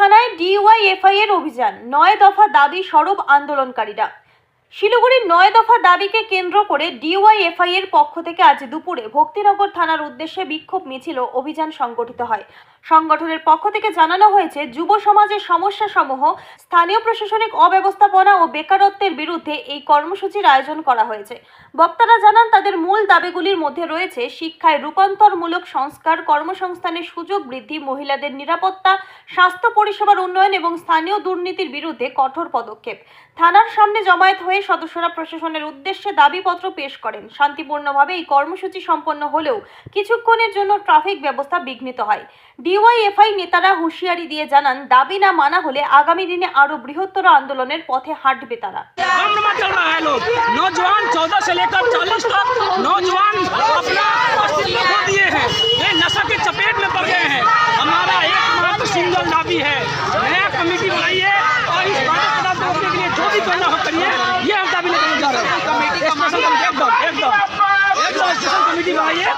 থানায় ডিওয়াইএফআই এর অভিযান। নয় দফা দাবি সরব আন্দোলনকারীরা। শিলিগুড়ির নয় দফা দাবিকে কেন্দ্র করে ডিওয়াইএফআই এর পক্ষ থেকে আজ দুপুরে ভক্তিনগর থানার উদ্দেশ্যে বিক্ষোভ মিছিল অভিযান সংগঠিত হয়। সংগঠনের পক্ষ থেকে জানানো হয়েছে, যুব সমাজের সমস্যা সমূহ স্থানীয় প্রশাসনিক অব্যবস্থাপনা ও বেকারত্বের বিরুদ্ধে এই কর্মসূচির আয়োজন করা হয়েছে। বক্তারা জানান, তাদের মূল দাবিগুলির মধ্যে রয়েছে শিক্ষায় রূপান্তরমূলক সংস্কার, কর্মসংস্থানের সুযোগ বৃদ্ধি, মহিলাদের নিরাপত্তা, স্বাস্থ্য পরিষেবার উন্নয়ন এবং স্থানীয় দুর্নীতির বিরুদ্ধে কঠোর পদক্ষেপ। থানার সামনে জমায়েত হয়ে সদস্যরা প্রশাসনের উদ্দেশ্যে দাবিপত্র পেশ করেন। শান্তিপূর্ণভাবে এই কর্মসূচি সম্পন্ন হলেও কিছুক্ষণের জন্য ট্রাফিক ব্যবস্থা বিঘ্নিত হয়। ডিওয়াইএফআই নেতারা হুঁশিয়ারি দিয়ে জানান দাবি না মানা হলে আগামী দিনে আরও বৃহত্তর আন্দোলনের পথে হাঁটবে তারা नौजवान चौदह से लेकर चालीस तक नौजवान अपना अस्तित्व खो दिए हैं ये नशा के चपेट में पड़ गए हैं हमारा एकमात्र सिंगल दाबी है नया कमेटी बनाइए और इस भारत को रोकने के लिए जो भी करना हो करिए ये हम दाबी लेकर जा रहे हैं एकदम एकदम एकदम कमेटी बनाइए